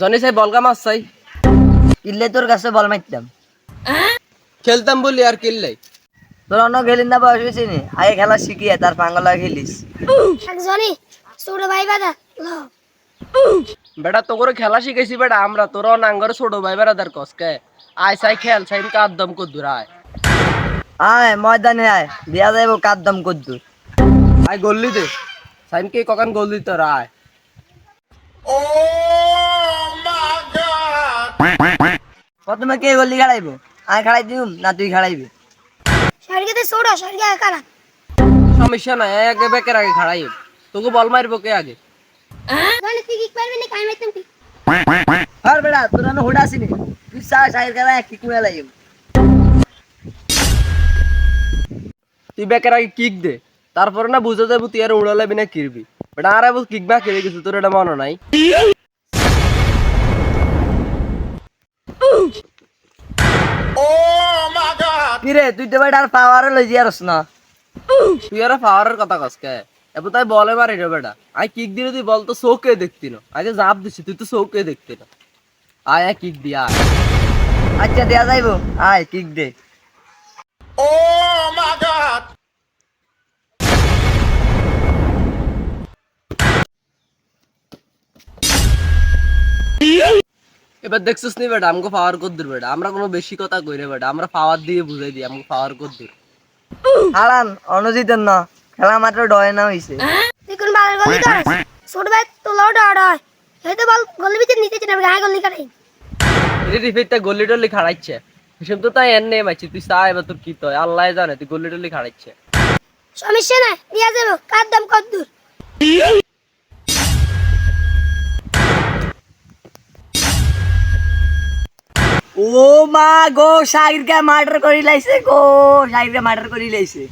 Johnny চাই বলগা মাছ চাই। কিনলে তোর কাছে বল মারতাম খেলতাম বলি আর কিনলাই তোর অন্য গেলিন না বয়স হয়েছে নি? আগে খেলা শিখিয়ে তার পাঙ্গলা খেলিস একজনই ছোট ভাই বাদা বেটা তো করে খেলা শিখাইছি বেটা আমরা তোর নাঙ্গর ছোট ভাই বেড়াদার কসকে আয় চাই খেল চাই কার দম কর দূর আয়। আয় ময়দানে আয় দিয়া যাইব কার দম কদ্দুর। আয় গল্লি দে। সাইন কে কখন গোল দিত আয়। প্রথমে কে গল্লি খেলাইবো? আমি খেলাই দিম না তুই খেলাইবি? সরকারে ছোট সরকার কারা? সমস্যা নাই আগে বেকের আগে খাড়াই তোকে বল মারবো কে আগে? জনি তুই কি পারবি না কাই মাইতাম তুই আর বেড়া তোর আমি হুডা আসিনি তুই চা খেলা এক কিক মেলা লাগবে তুই বেকের আগে কিক দে। তারপরে না বুঝে যাব তুই আর উড়ালে বিনা কিরবি। বেটা আরে কিক বা কিরে গেছে তোর এটা মনে নাই? কিরে তুই তো বেটা আর পাওয়ারে লই জিয়ারস না তুই আর পাওয়ারের কথা কসকে এবার তাই বলে মারি রে বেটা। আই কিক দিলে তুই বল তো চৌকে দেখতি না। আজ জাপ দিছি তুই তো চৌকে দেখতি না। আয় আয় কিক দিয়া আচ্ছা দেয়া যাইব। আয় কিক দে। এবার দেখছিস নি বেটা আমাকে পাওয়ার কর দূর বেটা। আমরা কোনো বেশি কথা কই রে বেটা আমরা পাওয়ার দিয়ে বুঝাই দিই আমাকে পাওয়ার কর দূর হারান অনুজিতের না খেলা মাত্র ডয় না হইছে। তুই কোন বালের গলি কর? ছোট ভাই তোলাও ডর হয়। এই তো বল গলি ভিতরে নিতে চিনা গায়ে গলি কারাই এটা রিফিটটা গল্লি টল্লি খাড়াইছে। হিসেব তো তাই এন নেই মাইছি তুই চা এবার তোর কি তো আল্লাহ জানে তুই গল্লি টল্লি খাড়াইছে। সমস্যা নাই দিয়া যাব। কার দাম কত ও মা গো শাহিরকে মার্ডার করি লাইছে গো শাহিরকে মার্ডার করি লাইছে।